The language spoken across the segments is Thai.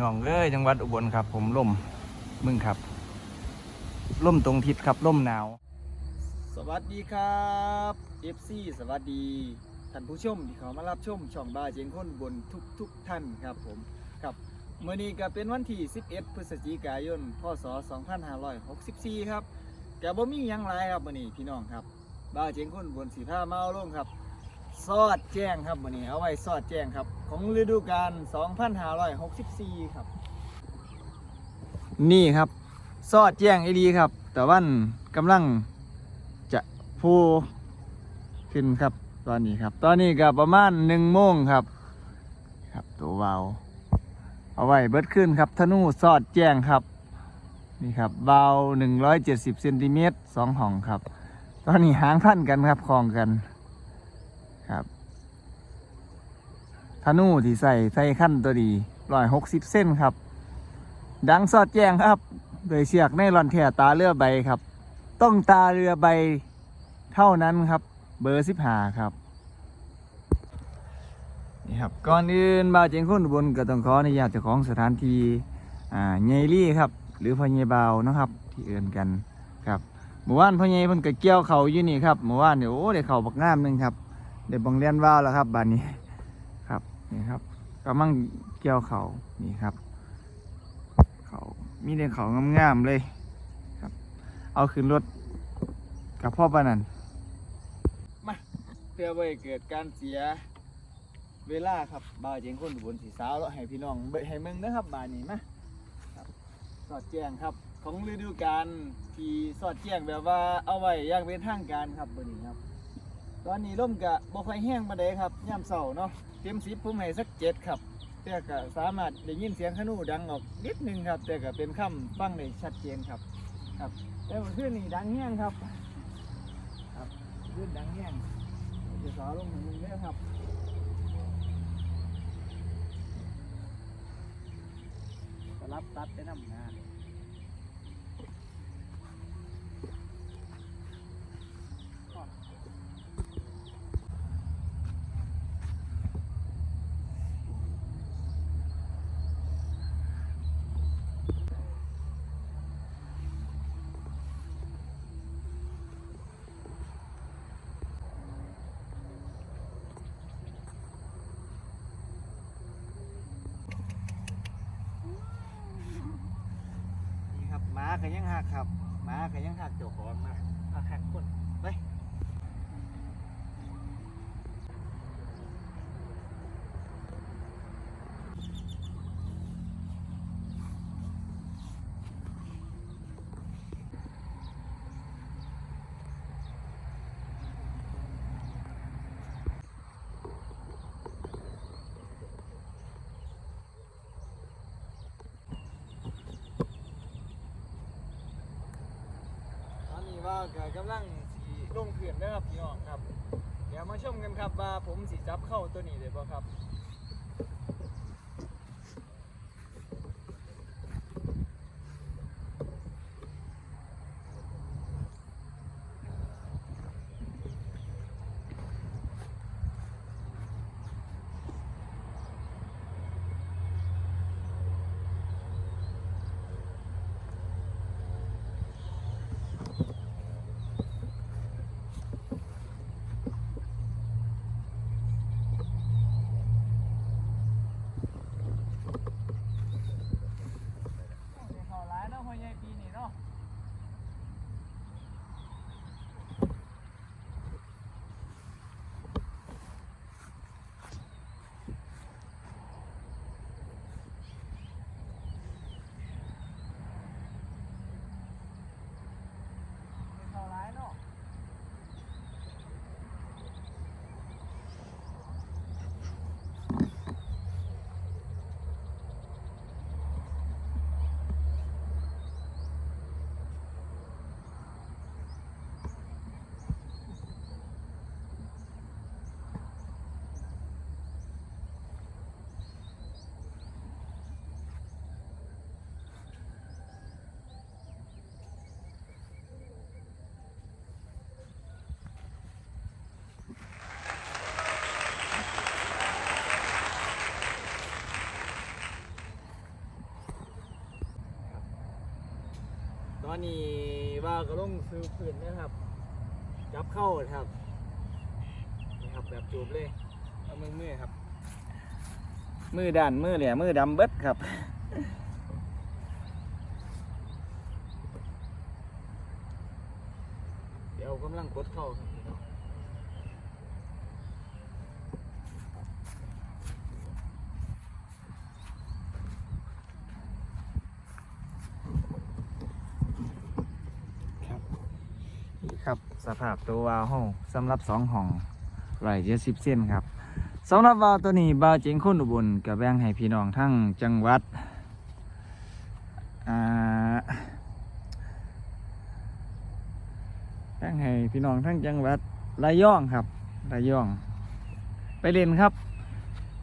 น้องเอ้ยจังหวัดอุบลครับ ผมล่มมึงครับล่มตรงทิศครับล่มหนาว สวัสดีครับ FC สวัสดีท่านผู้ชมที่เขามารับชมช่องบาเจงคนบนทุกทุกท่านครับผมครับเมื่อนี้ก็เป็นวันที่ 11 พฤศจิกายน พศ 2564 ครับแกบ่มียังไรครับมื่อนี้พี่น้องครับบาเจงคนบนสีผ้าเมาลงครับ สอดแจ้งครับมื่อนี้เอาไว้สอดแจ้งครับ ของฤดูกาล2564 ครับ นี่ครับ ซอดแจ้งไอดีครับ แต่วันกำลังจะพูขึ้นครับตอนนี้ครับ ตอนนี้ก็ประมาณหนึ่งโมงครับ ครับตัววาวเอาไว้เบิดขึ้นครับธนูซอดแจ้งครับ นี่ครับเบาหนึ่งร้อยเจ็ดสิบเซนติเมตรสองห้องครับ ตอนนี้หางพันกันครับคลองกันครับธ นูที่ใส่ใส่ขั้นตัวดีร้อยหกสิบเส้นครับ ดังสอดแจ้งครับ โดยเชือกในรอนแท่ตาเรือใบครับ ต้องตาเรือใบเท่านั้นครับ เบอร์สิบหาครับนี่ครับก่อนอื่นบาเจงคุณบนก็ต้องขออนุญาตเจ้าของสถานที่อ่าเยลี่ครับ หรือพ่อเยบาวนะครับ ที่เอื่นกันครับเมื่อวานพ่อเยเพิ่นก็เกี่ยวเขาอยู่นี่ครับเมื่อวานเนี่ยโอ้ได้เขาบักงามหนึงครับได้บังเลียนว่าวแล้วครับบานนี้ นี่ครับกำลังเกี่ยวเขานี่ครับ เขามีแต่เขางามๆเลยครับ เอาขึ้นรถกับพ่อปานนันเพื่อไว้เกิดการเสียเวลาครับบ่าวเจงคนบนสีสาวแล้วให้พี่น้องเบิให้มึงนะครับบานี้มาสอดแจ้งครับ ของฤดูกาลที่สอดแจ้งแบบว่าเอาไว้ย่างเป็นทางการครับบอนี้ครับ ตอนนี้ร่มกะบ่ค่อยแห้งมาเลยครับย่ำเสาเนาะเต็มสิบผมให้สักเจ็ดครับ แต่ก็สามารถได้ยินเสียงขนูดังออกนิดนึงครับ แต่ก็เป็นคำฟังได้ชัดเจนครับครับแต่เพื่อนนี่ดังแห้งครับ ครับขึ้นดังแห้งจะสอลงถึงมึงเด้ครับสลับตัดไปน้ำงาน นี่ครับ หมาก็ยังหักครับหมาก็ยังหักเจ้าของนะหักหักคน ว่าก็กำลังสีลงเขื่อนเด้ครับพี่น้องครับ เดี๋ยวมาชมกันครับว่าผมสีจับเข้าตัวนี้เลยบ่ครับ นี้ว่าก็ลงซื้อพื้นนะครับ จับเข้าครับนี่ครับแบบจูบเลยเอามือมือครับ มือด้านมือแหลมมือดำเบิดครับเดี๋ยวกำลังกดเข้าครับพี่น้อง นี่ครับ สภาพตัววาวห้องสำหรับสองห้องร้อยเจ็ดสิบเส้นครับสำหรับวาวตัวนี้บาวเจงคนอุบลกับแบ่งให้พี่น้องทั้งจังหวัดแบ่งให้พี่น้องทั้งจังหวัดระยองครับระยอง ไปเรียนครับ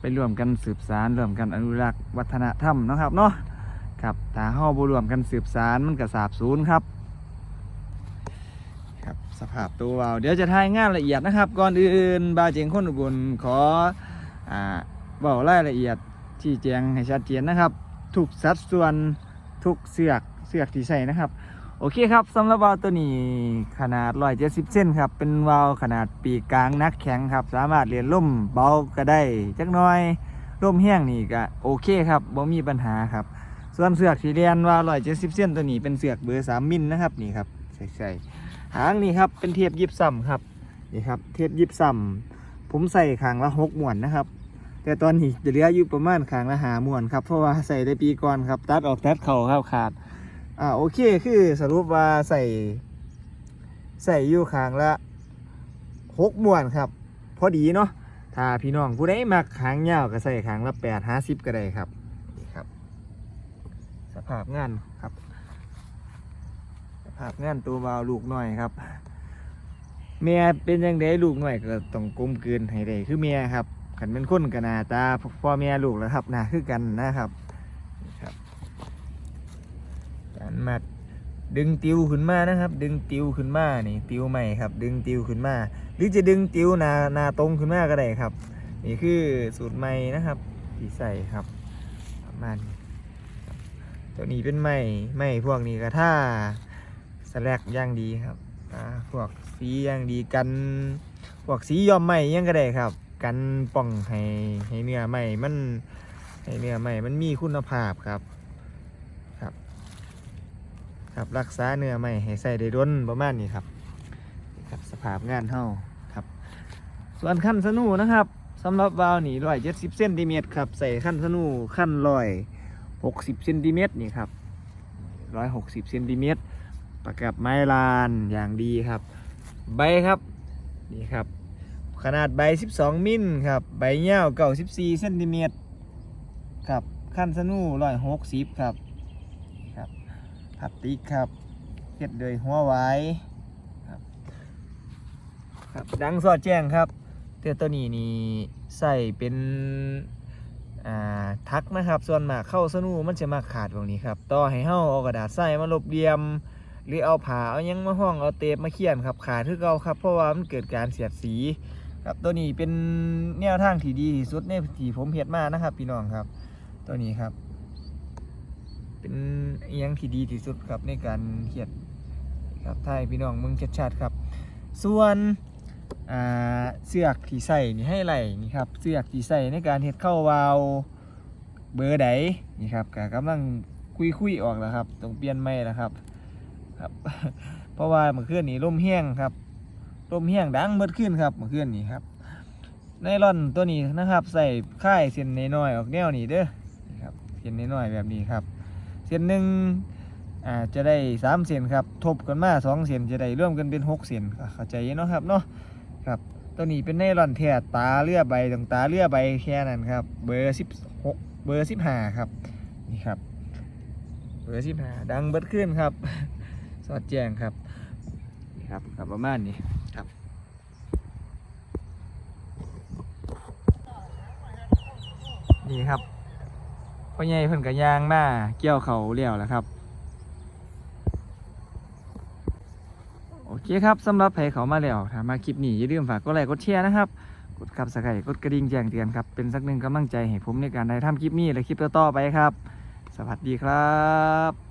ไปร่วมกันสืบสารร่วมกันอนุรักษ์วัฒนธรรมนะครับเนาะครับถ้าเฮาบ่รวมกันสืบสารมันก็สาบสูญครับครับ สภาพตัววาว เดี๋ยวจะทายงานละเอียดนะครับ ก่อนอื่นบาเจงคนอุบลขออ่าบอกรายละเอียดที่แจงให้ชัดเจนนะครับทุกสัดส่วนทุกเสือกเสือกที่ใส่นะครับ โอเคครับสำหรับวาวตัวนี้ขนาด170เส้นครับ เป็นวาวขนาดปีกกลางนักแข็งครับ สามารถเรียนล่มเบาก็ได้จักน้อยล่มแห้งนี่ก็โอเคครับบ่มีปัญหาครับ ส่วนเสือกที่เรียนว่า170เส้นตัวนี้เป็นเสือกเบอร์3มิลนะครับนี่ครับใส่ๆ หางนี่ครับเป็นเทียบยิบซ้ำครับนี่ครับเทียบยิบซ้ำผมใส่ขางละหกหมวนนะครับ แต่ตอนนี้จะเหลืออยู่ประมาณขางละหาหมวนครับเพราะว่าใส่ได้ปีก่อนครับตัดออกตัดเข่าครับขาดอ่าโอเคคือสรุปว่าใส่ ใส่อยู่ขางละหกหมวนครับ พอดีเนาะถ้าพี่น้องผู้ใดมักขางยาวก็ใส่ขางละแปดห้าสิบก็ได้ครับนี่ครับ สภาพงานครับ ภาพงานตัววาวลูกหน่อยครับเมียเป็นยังไงลูกหน่อยก็ต้องกลมกลืนให้ได้คือเมียครับขันเป็นคนกันนาตาพ่อเมียลูกแล้วครับนาคือกันนะครับครับการมัดดึงติวขึ้นมานะครับ ดึงติวขึ้นมานี่ติวใหม่ครับ ดึงติวขึ้นมา หรือจะดึงติวนานาตรงขึ้นมาก็ได้ครับ นี่คือสูตรใหม่นะครับที่ใส่ครับประมาณนี้ครับตัวนี้เป็นไม้ไม้พวกนี้ก็ถ้า แลกย่างดีครับอ่าพวกสีย่างดีกันพวกสีย้อมไหมยังก็ได้ครับ กันป้องให้ให้เนื้อไหมมันให้เนื้อไหมมันมีคุณภาพครับครับ ครับรักษาเนื้อไหมให้ใส่ได้ดนประมาณนี้ครับครับสภาพงานเฮาครับ ส่วนขั้นสนูนะครับสำหรับวาล์วนี่ร้อยเจ็ดสิบเซนติเมตรครับใส่ขั้นสนูขั้นร้อยหกสิบเซนติเมตรนี่ครับร้อยหกสิบเซนติเมตร ประกับไม้ลานอย่างดีครับ ใบครับนี่ครับ ขนาดใบ 12 มิลครับ ใบยาว94เซนติเมตรครับขั้นสนู160ครับครับพลาสติกครับเฮ็ดโดยหัวไว้ครับครับดังสอดแจ้งครับเตือตัวนี้นี่ใส่เป็นทักนะครับ ส่วนมากเข้าสนูมันจะมาขาดตรงนี้ครับ ต่อให้เฮาเอากระดาษใส่มาลบเหลี่ยม หรือเอาผ่าเอายังมาห้องเอาเตปมาเขียนครับขาดคือเก่าครับเพราะว่ามันเกิดการเสียดสีครับตัวนี้เป็นแนวทางที่ดีที่สุดในที่ผมเห็ดมานะครับ พี่น้องครับ ตัวนี้ครับ เป็นอิหยังที่ดีที่สุดครับในการเขียดครับถ้าให้พี่น้องมึงชัดๆครับ ส่วนเสือกที่ใส่นี่ให้ไหลนี่ครับเสือกที่ใส่ในการเห็ดเข้าวาวเบอร์ใดนี่ครับกำลังคุยๆออกแล้วครับต้องเปลี่ยนไม่แล้วครับ ครับ เพราะว่าเมื่อคืนนี้ลมแห้งครับลมแห้งดังเมื่อคืนครับเมื่อคืนนี้ครับไนลอนตัวนี้นะครับ ใส่ค่ายเส้นน้อยๆออกแนวนี้เด้อครับเส้นน้อยๆแบบนี้ครับ เส้นหนึ่งอ่าจะได้สามเส้นครับทบกันมาสองเส้นจะได้ร่วมกันเป็นหกเส้นเข้าใจเนาะครับเนาะครับตัวนี้เป็นไนลอนแท้ตาเลือใบตรงตาเลือใบแค่นั้นครับ เบอร์สิบหกเบอร์สิบห้าครับนี่ครับเบอร์สิบห้าดังเบิดขึ้นครับ สอดแจ้งครับนี่ครับครับประมาณนี้ครับนี่ครับพ่อใหญ่เพิ่นกระยางมาเกี่ยวเขาเลี้ยวแล้วครับโอเคครับสำหรับใครเขามาแล้วถ้ามาคลิปนี้อย่าลืมฝากกดไลค์กดแชร์นะครับกดขับสไครต์กดกระดิ่งแจ้งเตือนครับเป็นสักหนึ่งกำลังใจให้ผมในการได้ทำคลิปนี้และคลิปต่อๆไปครับ สวัสดีครับ